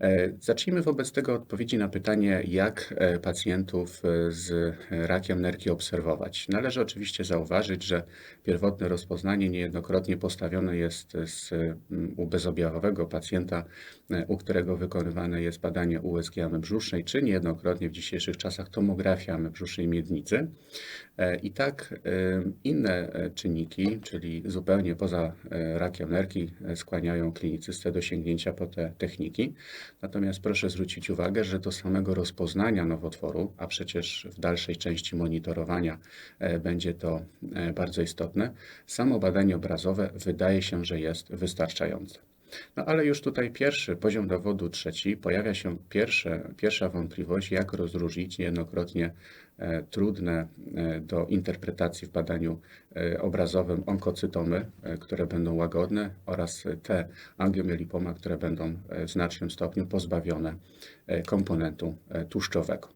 E, Zacznijmy wobec tego od odpowiedzi na pytanie, jak e, pacjentów e, z rakiem nerki obserwować. Należy oczywiście zauważyć, że pierwotne rozpoznanie niejednokrotnie postawione jest z, u bezobjawowego pacjenta, u którego wykonywane jest badanie USG jamy brzusznej, czy niejednokrotnie w dzisiejszych czasach tomografia jamy brzusznej miednicy. I tak inne czynniki, czyli zupełnie poza rakiem nerki, skłaniają klinicystę do sięgnięcia po te techniki. Natomiast proszę zwrócić uwagę, że do samego rozpoznania nowotworu, a przecież w dalszej części monitorowania e, będzie to e, bardzo istotne, samo badanie obrazowe wydaje się, że jest wystarczające. No ale już tutaj pierwszy poziom dowodu trzeci, pojawia się pierwsze, pierwsza wątpliwość, jak rozróżnić niejednokrotnie e, trudne e, do interpretacji w badaniu e, obrazowym onkocytomy, które będą łagodne oraz te angiomielipoma, które będą w znacznym stopniu pozbawione komponentu tłuszczowego.